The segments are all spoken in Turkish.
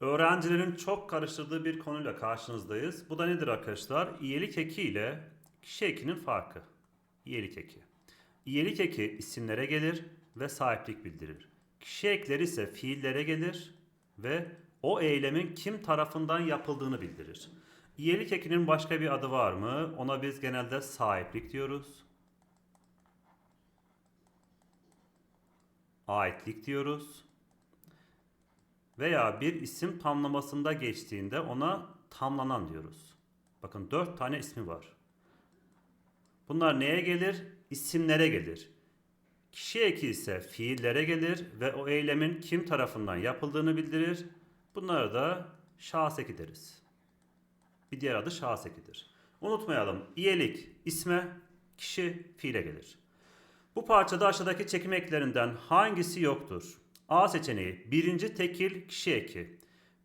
Öğrencilerin çok karıştırdığı bir konuyla karşınızdayız. Bu da nedir arkadaşlar? İyelik eki ile kişi ekinin farkı. İyelik eki. İyelik eki isimlere gelir ve sahiplik bildirir. Kişi ekleri ise fiillere gelir ve o eylemin kim tarafından yapıldığını bildirir. İyelik ekinin başka bir adı var mı? Ona biz genelde sahiplik diyoruz. Aitlik diyoruz. Veya bir isim tamlamasında geçtiğinde ona tamlanan diyoruz. Bakın dört tane ismi var. Bunlar neye gelir? İsimlere gelir. Kişi eki ise fiillere gelir ve o eylemin kim tarafından yapıldığını bildirir. Bunlara da şahıs eki deriz. Bir diğer adı şahıs ekidir. Unutmayalım. İyelik isme, kişi fiile gelir. Bu parçada aşağıdaki çekim eklerinden hangisi yoktur? A seçeneği birinci tekil kişi eki.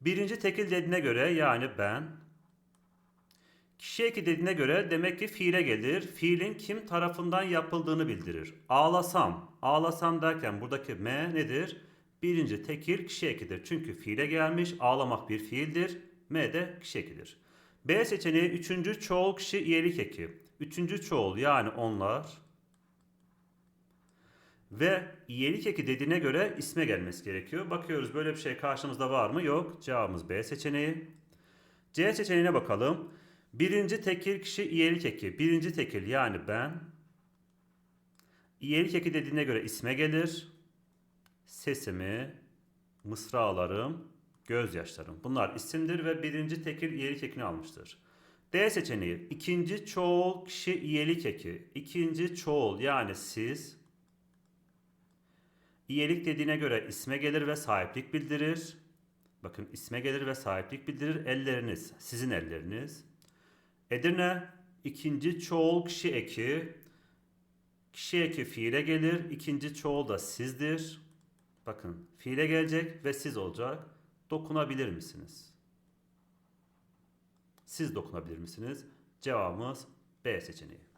Birinci tekil dediğine göre yani ben. Kişi eki dediğine göre demek ki fiile gelir. Fiilin kim tarafından yapıldığını bildirir. Ağlasam. Ağlasam derken buradaki M nedir? Birinci tekil kişi ekidir. Çünkü fiile gelmiş. Ağlamak bir fiildir. M de kişi ekidir. B seçeneği üçüncü çoğul kişi iyelik eki. Üçüncü çoğul yani onlar. Ve iyelik eki dediğine göre isme gelmesi gerekiyor. Bakıyoruz böyle bir şey karşımızda var mı? Yok. Cevabımız B seçeneği. C seçeneğine bakalım. Birinci tekil kişi iyelik eki. Birinci tekil yani ben. İyelik eki dediğine göre isme gelir. Sesimi, mısralarım, gözyaşlarım. Bunlar isimdir ve birinci tekil iyelik ekini almıştır. D seçeneği ikinci çoğul kişi iyelik eki. İkinci çoğul yani siz. İyelik dediğine göre isme gelir ve sahiplik bildirir. Bakın isme gelir ve sahiplik bildirir. Elleriniz, sizin elleriniz. Edirne ikinci çoğul kişi eki. Kişi eki fiile gelir. İkinci çoğul da sizdir. Bakın fiile gelecek ve siz olacak. Dokunabilir misiniz? Siz dokunabilir misiniz? Cevabımız B seçeneği.